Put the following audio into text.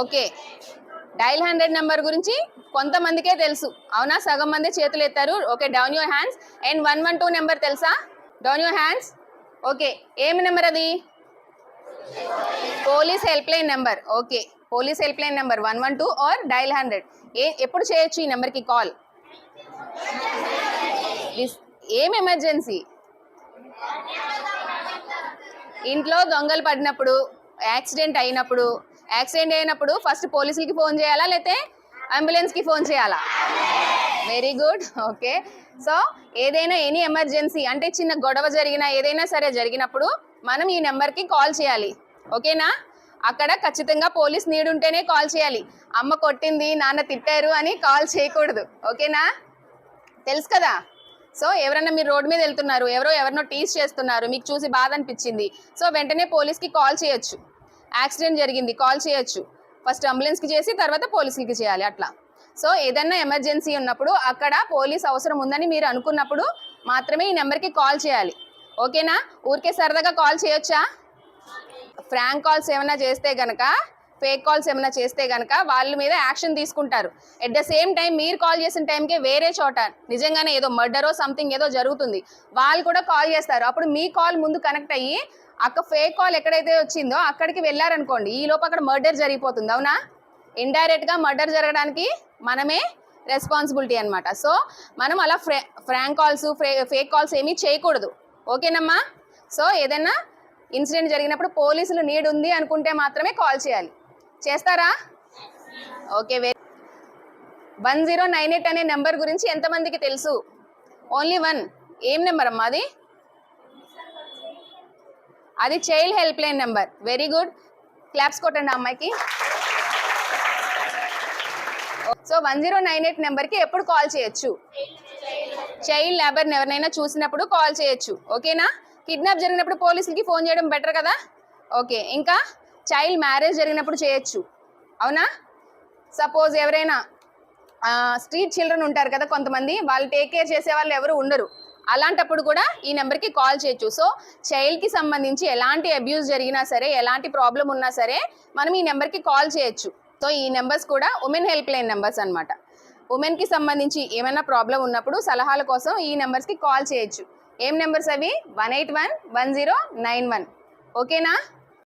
Okay. Dial hundred number గురించి కొంతమందికే తెలుసు. అవునా? సగం మంది చేతులు ఎత్తారు. Okay down your hands. And one one two number తెలుసా? Down your hands. ఓకే ఏమి నెంబర్ అది? Police helpline number. Okay police helpline number. One one two or dial hundred. ఏ ఎప్పుడు చేయొచ్చు ఈ నెంబర్కి కాల్? ఏం ఎమర్జెన్సీ? ఇంట్లో దొంగలు పడినప్పుడు యాక్సిడెంట్ అయినప్పుడు యాక్సిడెంట్ అయినప్పుడు ఫస్ట్ పోలీసులకి ఫోన్ చేయాలా లేకపోతే అంబులెన్స్కి ఫోన్ చేయాలా? వెరీ గుడ్ ఓకే సో ఏదైనా ఎనీ ఎమర్జెన్సీ అంటే చిన్న గొడవ జరిగినా ఏదైనా సరే జరిగినప్పుడు మనం ఈ నెంబర్కి కాల్ చేయాలి. ఓకేనా అక్కడ ఖచ్చితంగా పోలీస్ నీడుంటేనే కాల్ చేయాలి. అమ్మ కొట్టింది నాన్న తిట్టారు అని కాల్ చేయకూడదు. ఓకేనా తెలుసు కదా? సో ఎవరైనా మీరు రోడ్ మీద వెళ్తున్నారు ఎవరో ఎవరినో టీస్ చేస్తున్నారు మీకు చూసి బాధ అనిపించింది. సో వెంటనే పోలీస్కి కాల్ చేయొచ్చు. యాక్సిడెంట్ జరిగింది. కాల్ చేయొచ్చు. ఫస్ట్ అంబులెన్స్కి చేసి తర్వాత పోలీసులకి చేయాలి అట్లా. సో ఏదైనా ఎమర్జెన్సీ ఉన్నప్పుడు అక్కడ పోలీస్ అవసరం ఉందని మీరు అనుకున్నప్పుడు మాత్రమే ఈ నెంబర్కి కాల్ చేయాలి. ఓకేనా? ఊరికే సరదాగా కాల్ చేయొచ్చా? ఫ్రాంక్ కాల్స్ ఏమైనా చేస్తే గనక ఫేక్ కాల్స్ ఏమైనా చేస్తే గనక వాళ్ళ మీద యాక్షన్ తీసుకుంటారు. ఎట్ ద సేమ్ టైం మీరు కాల్ చేసిన టైంకే వేరే చోట నిజంగానే ఏదో మర్డరో సంథింగ్ ఏదో జరుగుతుంది. వాళ్ళు కూడా కాల్ చేస్తారు. అప్పుడు మీ కాల్ ముందు కనెక్ట్ అయ్యి అక్క ఫేక్ కాల్ ఎక్కడైతే వచ్చిందో అక్కడికి వెళ్ళారనుకోండి ఈ లోపు అక్కడ మర్డర్ జరిగిపోతుంది అవునా? ఇండైరెక్ట్గా మర్డర్ జరగడానికి మనమే రెస్పాన్సిబిలిటీ అనమాట సో మనం అలా ఫ్రా ఫ్రాంక్ కాల్స్ ఫేక్ కాల్స్ ఏమీ చేయకూడదు. ఓకేనమ్మా? సో ఏదైనా ఇన్సిడెంట్ జరిగినప్పుడు పోలీసులు నీడ్ ఉంది అనుకుంటే మాత్రమే కాల్ చేయాలి. చేస్తారా? ఓకే వే వన్ జీరో నైన్ ఎయిట్ అనే నెంబర్ గురించి ఎంతమందికి తెలుసు? ఓన్లీ వన్ ఏం నెంబర్ అమ్మా అది? అది child helpline number. Very good claps కొట్టండి అమ్మాయికి. So one zero nine eight నెంబర్కి ఎప్పుడు కాల్ చేయొచ్చు? చైల్డ్ లేబర్ని ఎవరినైనా చూసినప్పుడు కాల్ చేయొచ్చు. ఓకేనా? కిడ్నాప్ జరిగినప్పుడు పోలీసులకి ఫోన్ చేయడం బెటర్ కదా? ఓకే. ఇంకా చైల్డ్ మ్యారేజ్ జరిగినప్పుడు చేయొచ్చు. అవునా? సపోజ్ ఎవరైనా స్ట్రీట్ చిల్డ్రన్ ఉంటారు కదా కొంతమంది వాళ్ళు టేక్ కేర్ చేసే వాళ్ళు ఎవరు ఉండరు. అలాంటప్పుడు కూడా ఈ నెంబర్కి కాల్ చేయొచ్చు. సో చైల్డ్కి సంబంధించి ఎలాంటి అబ్యూస్ జరిగినా సరే ఎలాంటి ప్రాబ్లం ఉన్నా సరే మనం ఈ నెంబర్కి కాల్ చేయొచ్చు. సో ఈ నెంబర్స్ కూడా ఉమెన్ హెల్ప్ లైన్ నెంబర్స్ అనమాట ఉమెన్కి సంబంధించి ఏమైనా ప్రాబ్లం ఉన్నప్పుడు సలహాల కోసం ఈ నెంబర్స్కి కాల్ చేయొచ్చు. ఏం నెంబర్స్ అవి? One eight one one zero nine one. ఓకేనా?